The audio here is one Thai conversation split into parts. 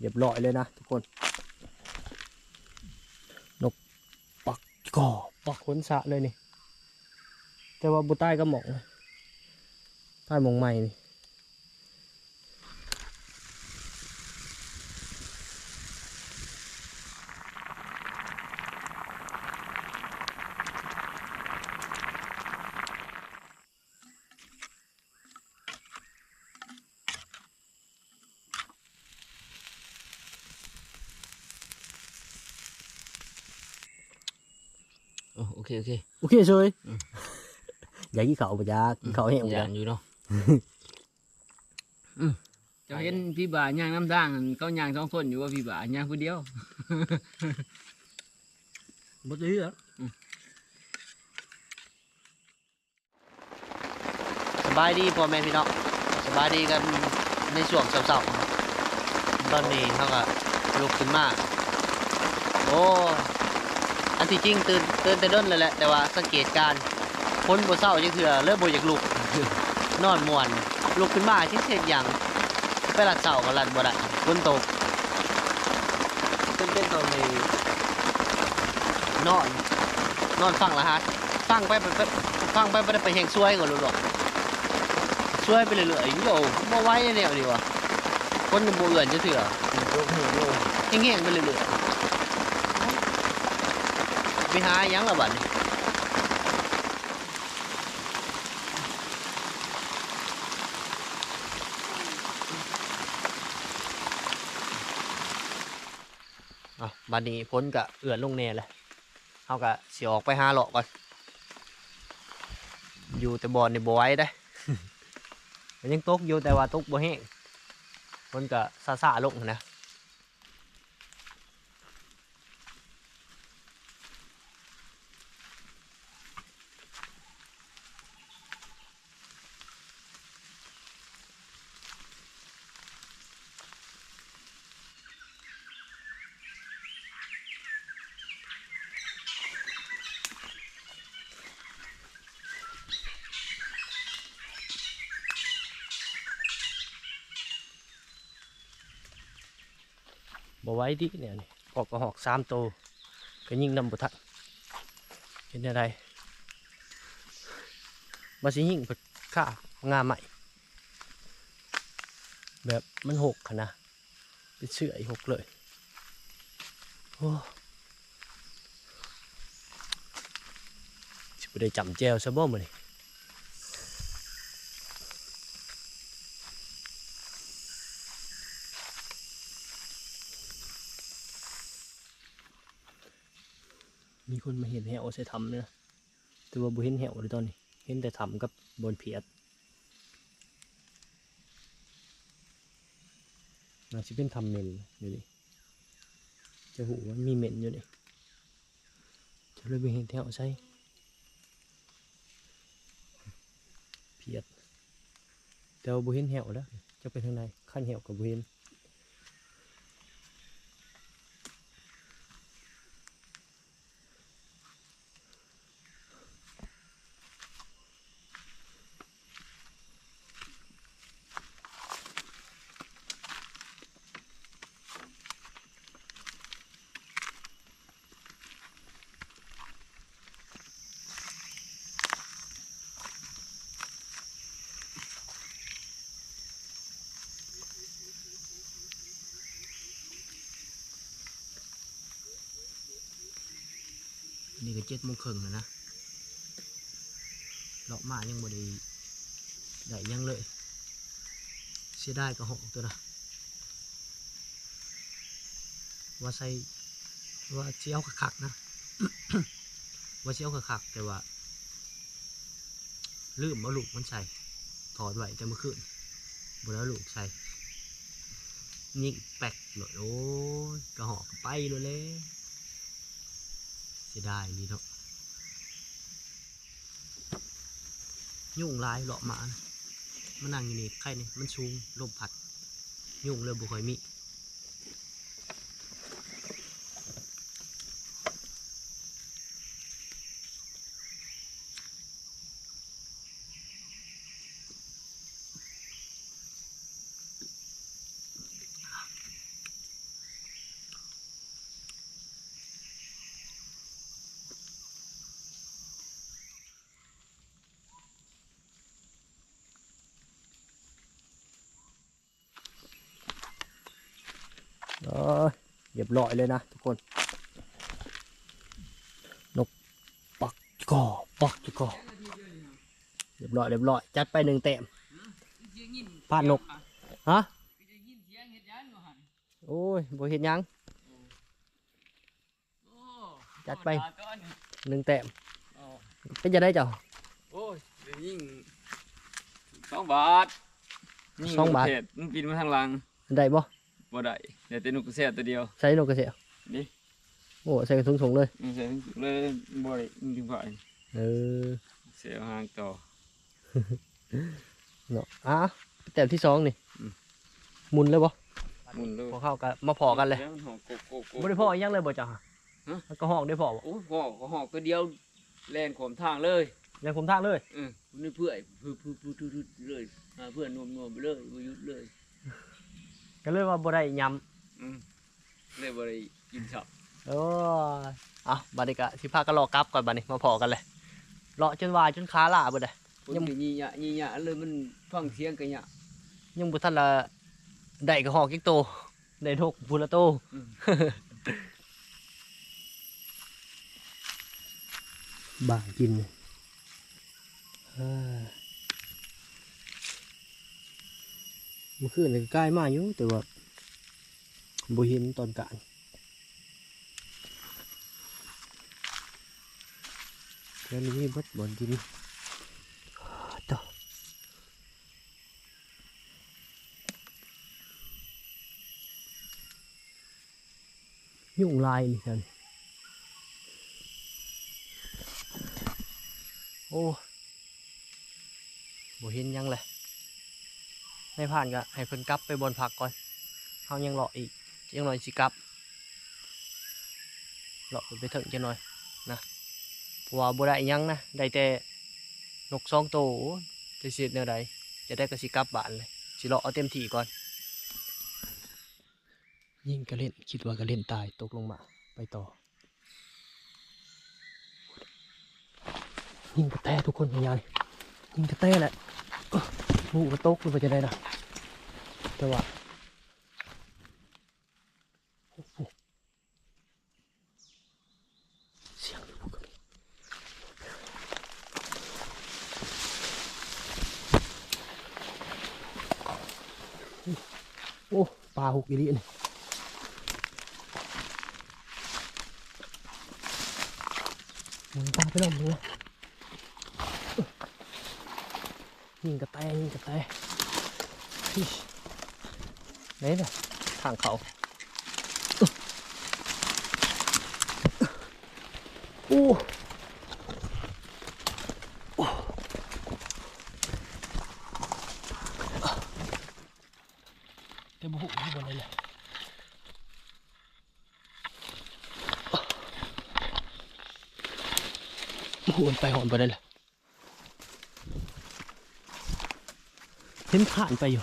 เรียบร้อยเลยนะทุกคน นกปักก่อปักขนสะเลยนี่ แต่ว่าบุใต้ก็หมองใต้หมองใหม่นี่ โอ้โอเคโอเค โอเคช่วย อืม อยากกินเขาวปะจ๊ะกินเขาวแห้งปะ อ จ๊ะย่างอยู่เนาะอืมเจะเห็นพี่บ่าย่างน้ำด่างเขาย่างสองคนอยู่ว่าพี่บ่าย่างคนเดียวบ่ดีเหรอสบายดีพ่อแม่พี่น้องสบายดีกันในช่วงเช้าๆครับตอนนี้เขาก็ลุกขึ้นมาโอ้ อันที่จริงตื่นตื่นแต่เดินเลยแหละแต่ว่าสังเกตการณ์พ้นบ่เศร้าจังเถื่อเริ่มบ่อยากลุกนอนม่วนลุกขึ้นมาที่เสียอย่างไปลัดเสาก็ลัดบ่ได้ฝนตกเป็นเป็นตอนนี้นอน นอนฟังละฮะฟังไปไปไปฟังไปบ่ได้ไปแหงซวยก่อนรู้หรอกช่วยไปเรื่อยๆอยู่มาไว้แนวดีวะคนบ่เอื่อนจะเถื่อแห้งๆไปเรื่อยๆ ไปหายังละบัดนี้อะบัดนี้พ้นกะเอื่อนลงแน่เลยเฮากะสิออกไปหาเลาะก่อน อยู่แต่บ่อนนี่บ่ไว้ได้มันยังตกอยู่แต่ว่าตกบ่แห้งมันก็ซาซาๆลงนะ บ่ไว้ดิเนี่ยนี่ออกกระหอกสามโตก็ยิงนำบุทันเห็นอะไรบาสิยิงเพิ่นฆ่างาใหม่ แบบมันหกขนาดเป็นเชื่อไอ้หกเลยโอ้สิบได้จำแจวซะบ่มื้อนี้ มีคนมาเห็นแหวใส่ทำเนี่ยแต่ว่าบ่เห็นแหวเลยตอนนี้ เห็นแต่ทำกับบนเพียดน่าจะเป็นทำเมนอยู่นี่จะหูว่ามีเมนอยู่นี่จะเลยไปเห็นแถวใช่เพียดแต่ว่าบุเห็นแหวแล้วจะไปทางไหนขั้นแหวกับบุเห็น นี่ก็เจ็ดโมงครึ่งแล้วนะเลาะมายังบ่ได้ได้ยังเลย เสียดายก็หกตัวนะว่าใส่ว่าเจียวคักนะว่าเจียวคักแต่ว่า ลืมเอาลูกมันใส่ถอดไว้แต่เมื่อคืนบ่ได้เอาลูกใส่ยิงแปกเลยโอ้ยกระหอกไปเลยเลยเสียดายดีเนาะ ยุ่งลายเลาะหมานะมันนั่งอยู่นี่ใครนี่มันชูงลมผัด ยุ่งเลยบุคอยมี เออเรียบร้อยเลยนะทุกคน นกปักก่อปักก่อเรียบร้อยเรียบร้อยจัดไปหนึ่งเต็มพาดนกฮะโอ้ยบ่เห็นหยังจัดไปหนึ่งเต็มเป็นจะได้เจ้าโอ้ยเดี๋ยวยิ่งสองบาทยิ่สองบาทเศษมันปีนมาทางหลังได้บ่บ่ได้ เดี๋ยวแต่นกกระแสตัวเดียวใส่นกกระเสียนี่โอ้ใส่กระถุงถุงๆเลยมันเสียเลยบ่ได้จริงๆไปเออเสียหางต่อเนาะอะแต้มที่สองนี่อืมหมุนเลยบ่หมุนเลยพอเข้ากันมาพอกันเลยแล้วมันหอกโกโกโกบ่ได้พออีกอยังเลยบ่จ้าฮะมันก็หอกได้พอบ่โอ้หอกก็หอกตัวเดียวแล่นขวมทางเลยยังคุมทางเลยเออนี่เพื่อนเพื่อเพื่อเพื่อเพื่อเลยหาเพื่อนนวมนวมๆไปเลยบ่หยุดเลยก็เลยว่าบ่ได้ย อืมเลยบ่ได้กินสับำเออเอาบัดนี้ก็สิพากันรอกลับก่อนบัดนี้มาพอกันเลยเลาะจนวายจนขาลาเบิดเลยคนยังก็ยี่หยะยี่หยะเลยมันฟังเสียงกันหยะยังบ่ทันละได้ก็หอกอีกโตได้ทกพูละโตอืมบางกินเลยเอ้อเมื่อคืนนี่ก็ใกล้มาอยู่แต่ว่า บ่เห็นตอนกลางแล้วนี่บัดบ่นกินต่อยุ่งลายนี่ท่านโอ้บ่เห็นยังเลยในผ่านก็ให้เพิ่นกลับไปบนผักก่อนเฮายังเลาะอีก ยังหน่อยสิกลับเลาะไปถึงจังหน่อยนะเพราะว่าบ่ได้ยังนะได้แต่นกสองตัวโอ้ยจะสิเฮ็ดแนวใดจะได้ก็สิกลับบ้านเลยสิเลาะเอาเต็มที่ก่อน ยิ่งก็เล่นคิดว่าก็เล่นตายตกลงมาไปต่อ ยิงกระแตทุกคนยายยิงกระแตแหละเอ้อหมูกระตกหรือว่าจะได้นะแต่ว่าโอ้โหเสียงลูกก็มีโอ้ป ลาหุกอีลีนี่มุนปลาไปล้วมึงยิงกระแตยิงกระแตอิ๊ยไหนเนี่ยทางเขาโอ้โอ้เดี๋ยวบุกที่บนเลยแหละ บุกมันไปหอนไปได้เลยเห็นผ่านไปอยู่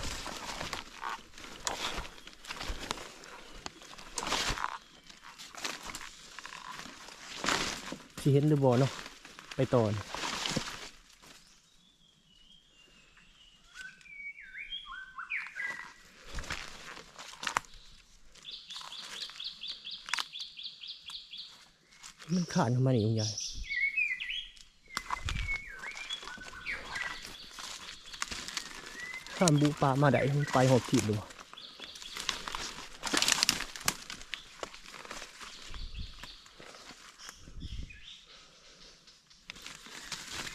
สิเห็นหรือบอเนาะไปต่อนมันขาดเข้ามาหนิคุณยาย ข้ามบูปลามาได้มันไปหอบถีบเลยวะ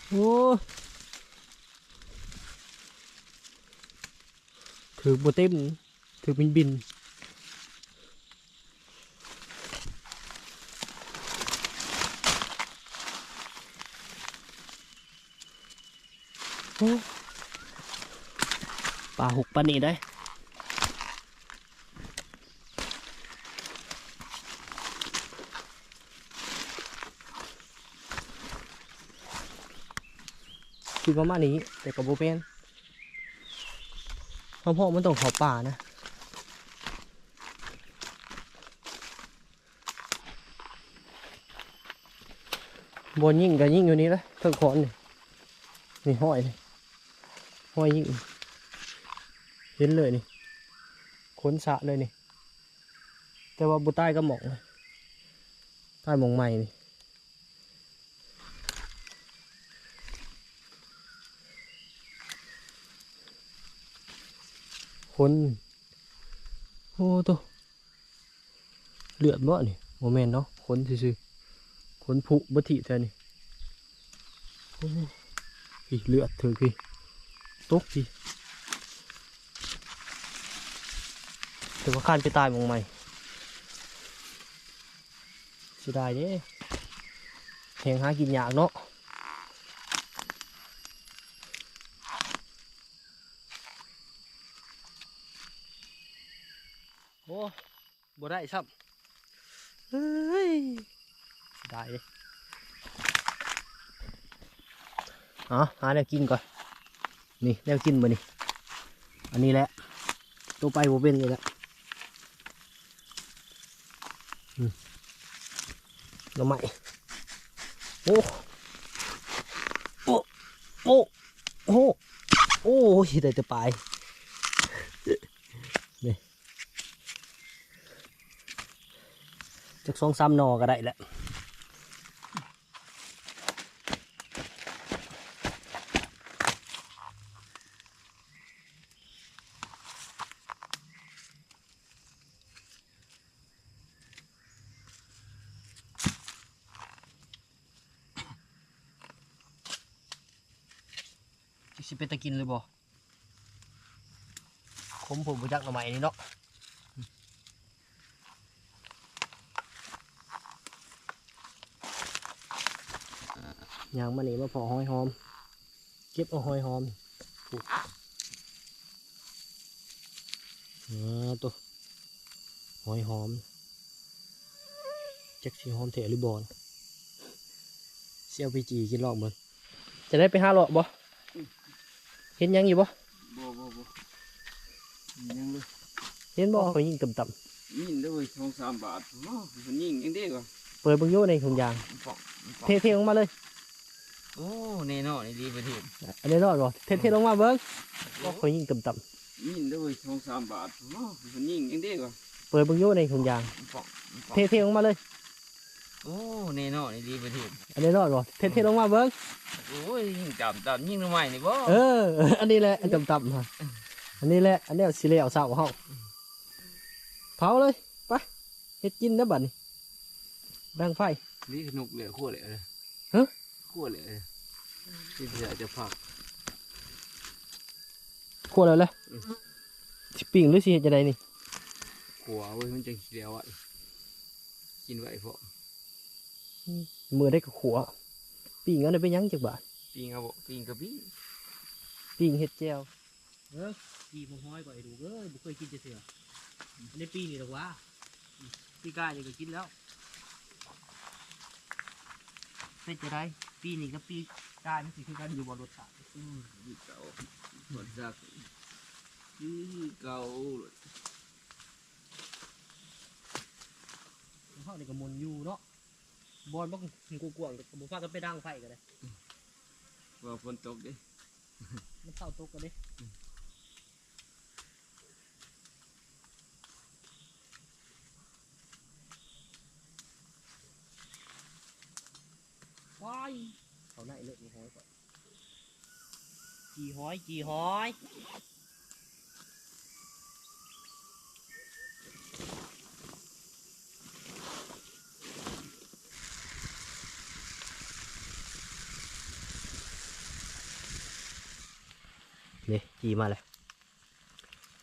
โอ้ถือโบเต็มถือบินบินโอ้ ปลาหุกปลานี่ได้คิดประมาณนี้ แต่กับโบเป็นเพราะพ่อมันต้องเขอป่านะบนยิ่งกับยิ่งอยู่นี่แหละเพิ่งคอนนี่นี่ห้อยนี่ห้อยยิ่ง เห็นเลยนี่ขนสะเลยนี่ แต่ว่าบุใต้ก็หมองใต้หมองใหม่นี่คนโอ้ตัวเลือดบ่นี่โมเมนเนาะคนซื่อๆคนผุบทิแท้นี่โอ้พี่เลือดถึงพี่ตกพี่ แต่ว่าข้านไปตายหมองใหม่เสียดายเด้แหงหากินยากเนาะโอ้บ่ได้ซ้ำเฮ้ยเสียดายเด้อ๋อหาแนวกินก่อน นี่แนวกินบ่นี่ อันนี้แหละ ตัวไปบ่เป็นเลยละ หน่อไม้โอ้โอ้โอ้โอ้โอ้ยได้แต่ปลายนี่จากสองสามหนอก็ได้แหละจะสิเป็นตะกินเลยบ่ค ใหม่นี้เนาะยางมันนี่มาพอหอยหอม เก็บเอาหอยหอมอ่าตัวหอยหอมจักสีหอมเถะหรือบอลเซียวพีจีกินลอกมันจะได้ไปห้าหลอกบ่เห็นยังอยู่บ่บ่บ่บ่ยังเลย เห็นบ่เขายิงต่ำยินด้วยสองสามบาทโอ้มันยิงเองเด้กว่าๆเปิดเบิ่งอยู่ในถุงยาง ปอกปอกเทเทลงมาเลย โอ้แน่นอนดีประเทศอันนี้รอดบ่เทเทลงมาเบิ่งบ่เขายิงต่ำยินด้วยสองสามบาทโอ้มันยิงเองเด้กว่าๆเปิดเบิ่งอยู่ในถุงยาง ปอกปอกเทเทลงมาเลย โอ้แน่นอนดีประเทศอันนี้รอดบ่เทเทลงมาเบิ่งโอ้ยยิงจับจับยิงทำไมนี่บ่เออ อันนี้แหละอันต่ำๆฮะอันนี้แหละ อันนี้สิเลวเศร้าเฮาเผาเลยไปเฮ็ดกินนะบัดนี้แบ่งไฟนี่ขนกเหลือขั้วเหลือเลยฮะขั้วเหลือเลยที่จะจะพักคั่วแล้วแหละอืมสิปิ้งหรือสิเฮ็ดจังไดนี่ขัวเว้ยมันจะเสียวอะกินไหวพอมือได้กับขัวปิ้งเอันนี้ไปหยังจักบาทปิงเอาบ่ปิงกระบี่ปิ้งเห็ดแจ่วเออ ปีผมห้อยก่อนไอ้ดูเอ้ยบุเคยกินจะเสืออันนี้ปีนี่หรอกวะปีกายนี่ก็กินแล้วเป็นจะได้ปีนี่กับปีกายมันสิคือกันอยู่บนรถสาอืมนี่เก่าหมดจักนี่เก่าเขาเนี่ก็หมุนอยู่เนาะบอลบักกูกวางกับบุฟ้าก็ไปดังไฟกันเลยว่าฝนตกเดิมันเศร้าตกกันเลยว้าย เขาไหนเลยมีห้อยก่อนจีห้อยจีห้อยนี่จีมาเลย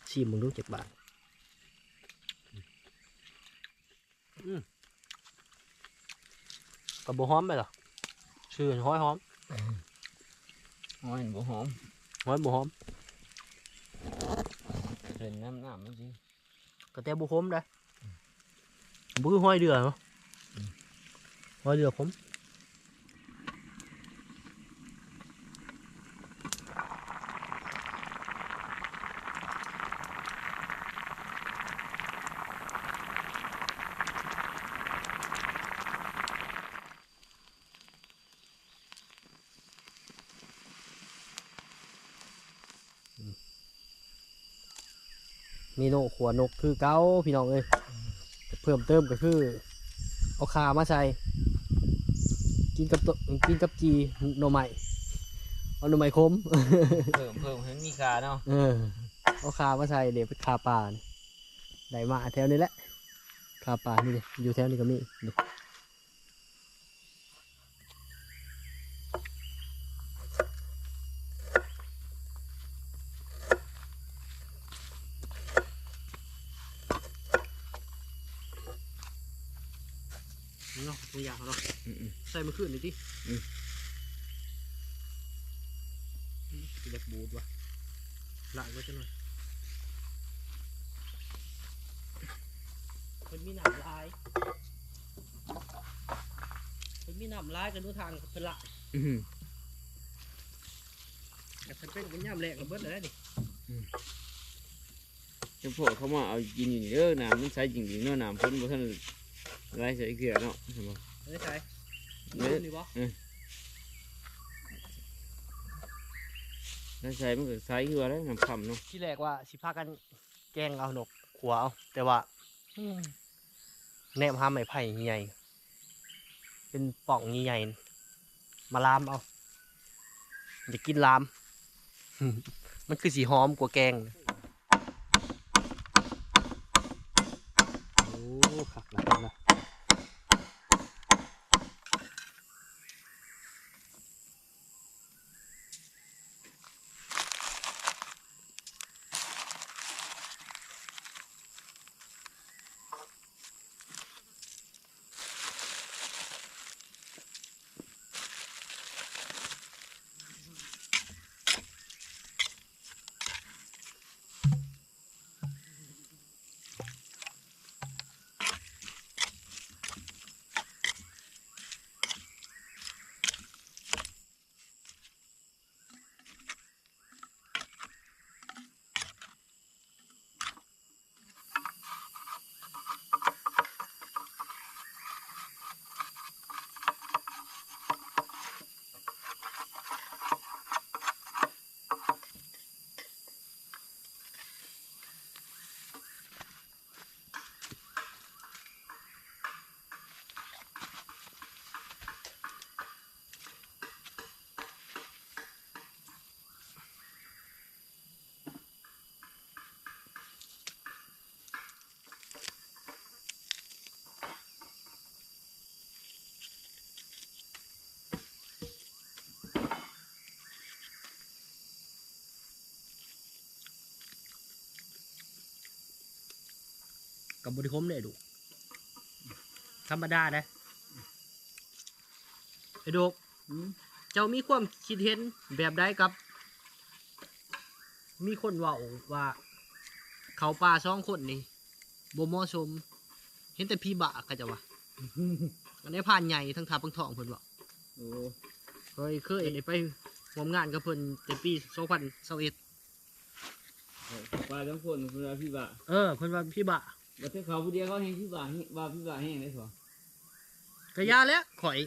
ชิมมึงดูเจ็ดบาทอืมกับบัวหอมไหมล่ะ ชื่อห้อยหอมหอยบ่หอมห้อยบัวหอมเป็นน้ำน้ำมันสิกระแตบัวหอมได้บุ้ยห้อยเดือเนาะห้อยเดือผม มีโนขวานกคือเก้าพี่น้องเอ้ยเพิ่มเติมก็คือ เอาขามาใส่กินกับตัวกินกับจีหน่อไม้เอาหน่อไม้คมเพิ่มเพิ่มให้มีค่าเนาะเออเอาขามาใส่เดี๋ยวไปขาป่านี่ได้มาแถวนี้แหละขาป่านี่เลยอยู่แถวนี้ก็มีนี่เนาะตัวอย่างเนาะ อืม ใส่มาขึ้นหน่อยดิอืมเด็กบูดว่ะล้างไว้ซะหน่อยมันมีหนามลายมันมีหนามลายกันทุกทางเป็นละๆอืมแต่เป็นเป็นกันย่ำแรงกับเบิดเลยนะดิเฉพาะเขามาเอากินอยู่นี่เด้อน้ำมันใสจริงๆเนาะน้ำเพิ่นบ่ทันไรใส่เกลือเนาะใช่บ่เอ้ยใช่ เอ้ยนี่วะไรใส่มันก็ใสคือว่าได้น้ำคำเนาะที่แรกว่าสิพากันแกงเอาหนกขัวเอาแต่ว่าอืมแนมห้ามไม้ไผ่ใหญ่เป็นป่องใหญ่ๆมาลามเอาจะกินลาม มันคือสีหอมกว่าแกงนะ กับบริคมเลยดูธรรมดานะไอ้ดูอืมเจ้ามีความคิดเห็นแบบใดกับ มีคนเว่าว่า เขาป่าสองคนนี่บ่เหมาะสม เห็นแต่พี่บะก็จะว่าอันนี้ผ่านใหญ่ทั้งทาทั้งทองเพิ่นว่าโอ้เคยเคยได้ไปร่วมงานกับเพิ่นแต่ปี2021ปลาทั้งคนเพิ่นว่าพี่บ่าเออเพิ่นว่าพี่บะ บ่ถ้าเขาผู้เดียวเขาแห้งพี่บ่าแห้งว่าพี่บ่าแห้งได้สอก็ยาแล้วข่อย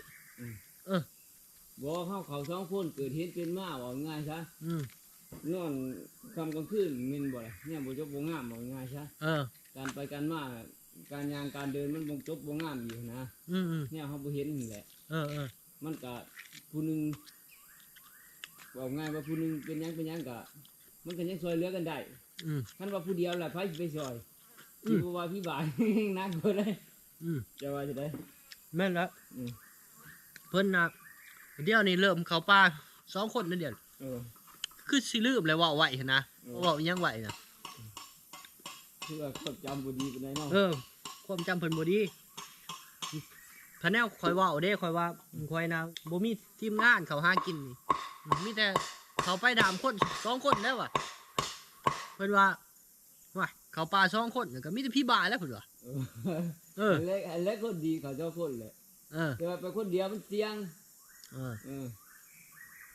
บ่เขาเขาสองคนเกิดเหตุเป็นมาบ่ง่ายซะอืมนอนคำกลางคืนแม่นบ่ล่ะเนี่ยบ่จบบ่งามบ่ง่ายซะเออ การไปการมาการยางการเดินมันบ่จบบ่งามอยู่นะอืมอืมเนี่ยเขาบ่เห็นนี่แหละ เออเออมันก็ผู้หนึงว่าง่ายว่าผู้หนึงเป็นหยังเป็นหยังก็มันก็ยังช่วยเหลือกันได้อืม คันว่าผู้เดียวล่ะไผสิไปช่วย อืที่มว่าพี่บ่ายหนักกว่าได้อืมจะว่าจะได้แม่นแล้วอืมเพิ่นน่ะเดี๋ยวนี้เริ่มเข้าป่าสองคนนั่นเดียวเออ คือสิลืมเลยว่าไหวนะเออว่าอิหยังไหวนะคือว่าความจำบ่ดีปานใดเนาะเออ ความจำเพิ่นบ่ดีคะแนนคอยเว่าเด้คอยว่าคอยนะบ่มีทีมงานเขาหากินนี่มีแต่เขาไปดามคนสองคนแล้วว่ะเพิ่นว่าว่า เขาป่าสองคนก็มีแต่พี่บ่าแล้วเพิ่นว่าเออเอออันแรกอันแรกคนดีเขาเจ้าคนแหละเออแต่ว่าไปคนเดียวมันเสี่ยงเออเออ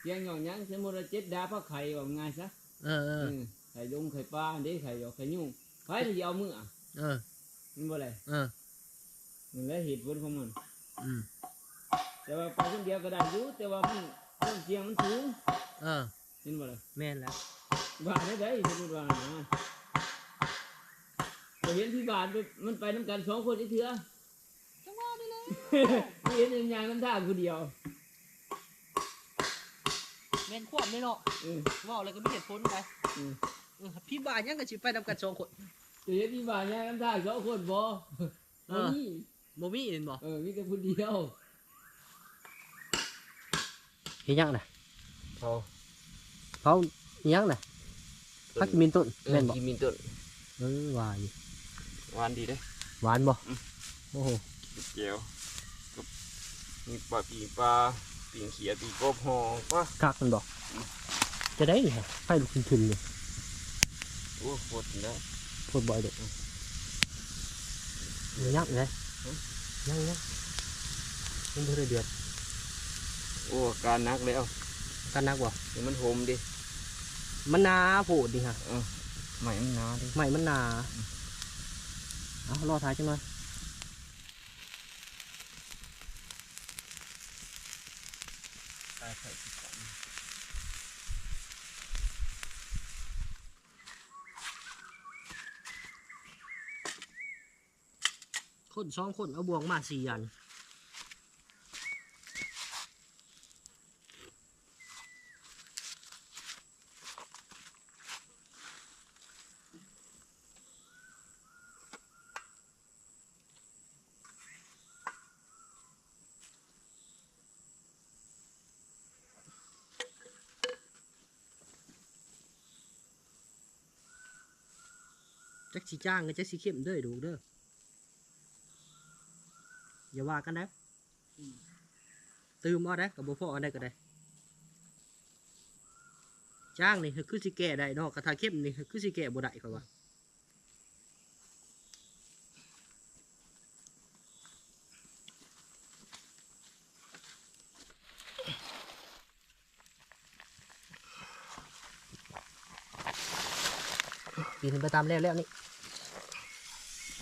เสี่ยงหย่อนหยังสมมุติว่าเจ็ดดาเพราะไข่ว่าง่ายซะเออเออเออไข่ลงไข่ปลาอันนี้ไข่หยอกไข่ยุ่งไผมันสิเอามืออะเออมันบ่ได้เออมันแหละเหตุผลของมันอืมแต่ว่าไปคนเดียวก็ได้อยู่แต่ว่ามันต้นเสียงมันสูงเออเห็นบ่ล่ะแม่นแล้วว่าได้ได้สมมุติว่านะ ก็เห็นพี่บาทมันไปน้ำกันสองคนไอ้เถื่อจังหวะนี่เลยไม่เห็นอย่างยางน้ำท่าคนเดียวแม่นควบเลยเนาะเออเว่าอะไรก็มีเหตุผลไปเออเออพี่บ่ายังก็สิไปนำกันสองคนก็เห็นพี่บาทยางน้ำท่าสองคนบ่เออนี่บ่มีเห็นบ่เออมีแต่คนเดียวเฮ็ดหยังน่ะเขาเผาอิหยังน่ะพักกิมินต้นแม่นบ่กินมินต้นเออว่าอยู่ หวานดีเด้หวานบ่อืมโอ้โหเจียวกับมีปลาปีปลาปีงเขียปีกบหองปะคักมันบ่จะได้นี่ฮะไฟลุกขึ้นๆเลยโอ้โคตรนะพูดบ่อยเด้อมียักษ์เลยอืมยังยังมันบ่ได้เดือดโอ้การนักแล้วกันนักบ่เดี๋ยวมันโหมดิมันหนาโพดดิฮะใหม่มันหนาดิไม่มันหนา เอารอท้ายจังหน่อยตายใส่คนสองคนเอาบวงมาสี่อัน จักสีจ้างกับจักสีเข้มเด้อดูเด้ออย่าว่ากันนะตืมเอาได้กับบ่พ่อเอาได้ก็ได้จ้างนี่คือสิแก่ได้เนาะกระทาเข้มนี่คือสิแก่บ่ได้ก็ว่า นไปตามแล้วแล้วนี่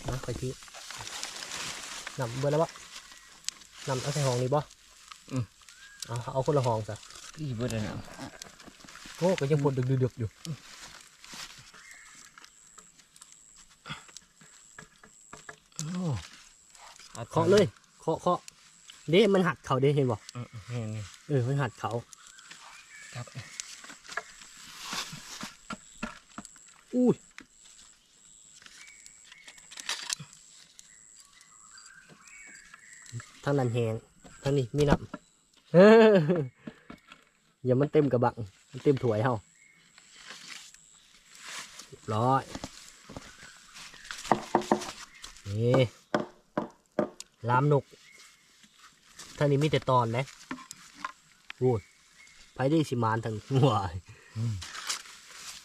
นะไปทีนำเบอร์แล้วบ่นำเอาใส่ห้องนี่บ่เอาเอาคนละห้องซะพี่เบิดเลยนะโอ้ก็ยังปวดดึกๆอยู่เคาะเลยเคาะเคาะเด้มันหัดเขาเด้เห็นบ่เออเห็นนี่เออมันหัดเขาครับอุ้ย ทางนั้นแหงทางนี้มีน้ำเอออย่ามันเต็มกระบังมันเต็มถ้วยเฮาเรียบร้อยนี่ลามนกทางนี้มีแต่ตอนนะโอ้ยไปได้สิมานทางหัว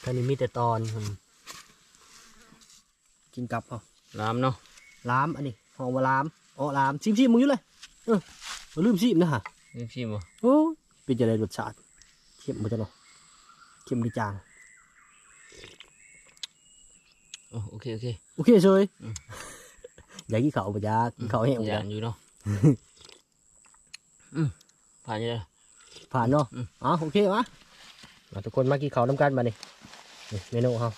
ทางนี้มีแต่ตอนอืมกินกลับเอาลามเนาะล้ามอันนี้หอมว่าล้ามอ๋อล้ามชิมชิมมึงอยู่เลย เออมาลืมชิมนะฮะนี่พี่บ่โอ้เป็นจะไรรสชาติเข้มมาจ้ะเนาะเข้มดีจางโอ้โอเคโอเคโอเคเชยอืมอยากกินข้าวปะจ๊ะกินข้าวแห้งปะอจ๊ะย่างอยู่เนาะอืมผ่านยังไงผ่านเนาะอืมอ๋อโอเควะมาทุกคนมากินข้าวน้ำกันมานี่นี่เมนูเขา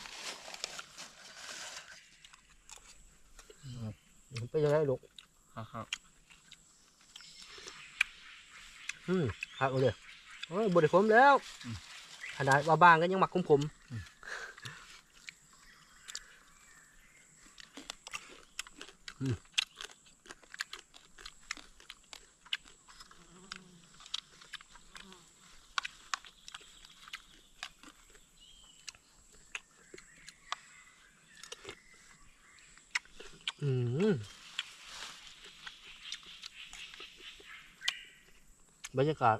เป็นยังไงลูกครับครับ อืมครับเอาเลยโอ้ยบไดขมแล้วขนาดว่าบางก็ยังหมักขมขมอืมอืม บรรยากาศ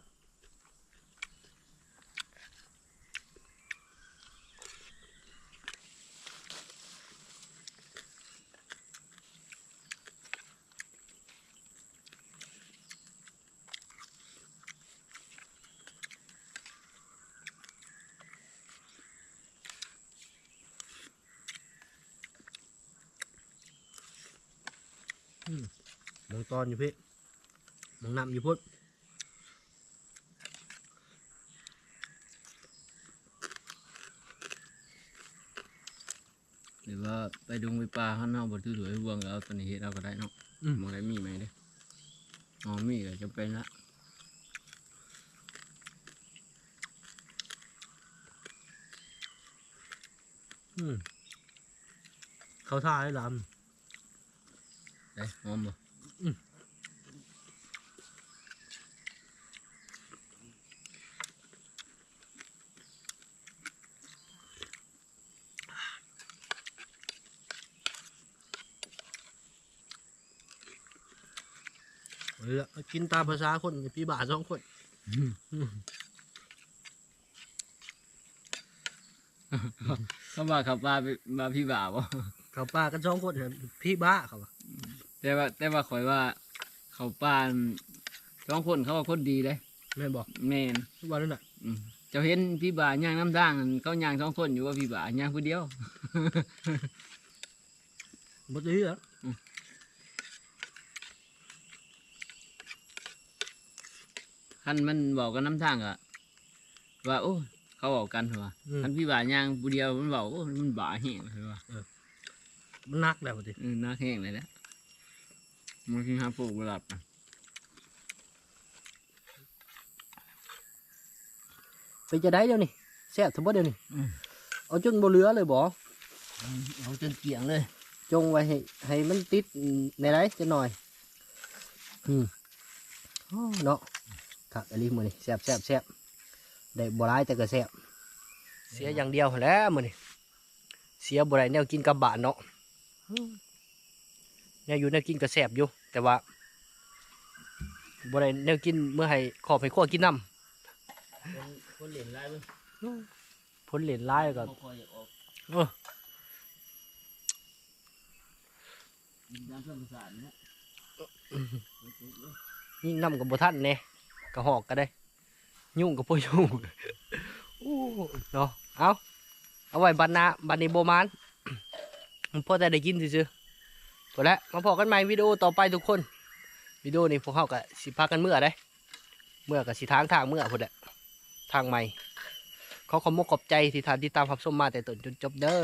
มองตอนอยู่พี่มองนำอยู่พุทธ หรือว่าไปดงไปปลาข้างนอกบนทื่อหรือวงก็เอาตัวนี้เฮ็ดเอาก็ได้เนาะอืม มองได้มีไหมเด้อ๋อมีก็จะเป็นละอืมเขาท่าให้ลได้หอมบ่ำเออกินตามภาษาคนพี่บ่าสองคนเขาว่าเขาปลาไปมาพี่บ่าวบ่เขาป้ากันสองคนเนี่ยพี่บ้าเขาว่าแต่ว่า แต่ว่าข่อยว่าเขาปลาสองคนเขาว่าคนดีเลยแม่นบอกแม่นทุกวันนั่นแหละอืมเจ้าเห็นพี่บ่าย่างน้ำด่างนั่นเขาย่างสองคนอยู่ว่าพี่บ่าย่างผู้เดียวหมดเลยเหรอ คันมันบอกกันน้ำทางอะว่าโอ้เขาบอกกันเหรออืมคันพี่บ่าย่างผู้เดียวมันบอกโอ้มันบ่าแห้งเลยว่ามันนักแล้วดิเออน่าแห้งเลยแหละมันคือหาปลูกบหลับอะไปจะได้เดี๋ยวนี้แซ่บสมบูรเดี๋ยวนี้เอาจนบ่เหลือเลยบ่เอาจนเกลี่ยงเลยจงไว้ให้ให้มันติดในไรจะหน่อยอืมโอ้เนาะ คักอันนี้มือนี่แซ่บแซ่บแซ่บได้บ่ร้ายแต่ก็แซ่บเสียอย่างเดียวหั้นแหล้วมือนี่เสียบ่ได้แนวกินกับบานเนาะอืมแนวอยู่แนวกินก็แซ่บอยู่ แต่ว่าบ่ได้แนวกินเมื่อให้ขอบให้ขั้วกินน้คนเหรียญลายมั้งำพ้นเหรียญร้ายก็คอยอยากออกเออยามเพื่อนประสานเนี่ยยิ่งน้ำกับบ่ทันแน่ กระหอกก็ได้ ยุ่งกับพวกยุ่งอู้เนาะเอาเอาไว้บันนาบันนี้โบมานมันพอแต่ได้กินซื่อๆพอแล้วมาพอกันใหม่วิดีโอต่อไปทุกคนวิดีโอนี้พวกเขาก็สิพากันเมื่อได้เมื่อกับสิทางทางเมื่อพุ่นแหละทางใหม่เขาขอมกขอบใจที่ทานที่ตามรับชมมาแต่ต้นจนจบเด้อ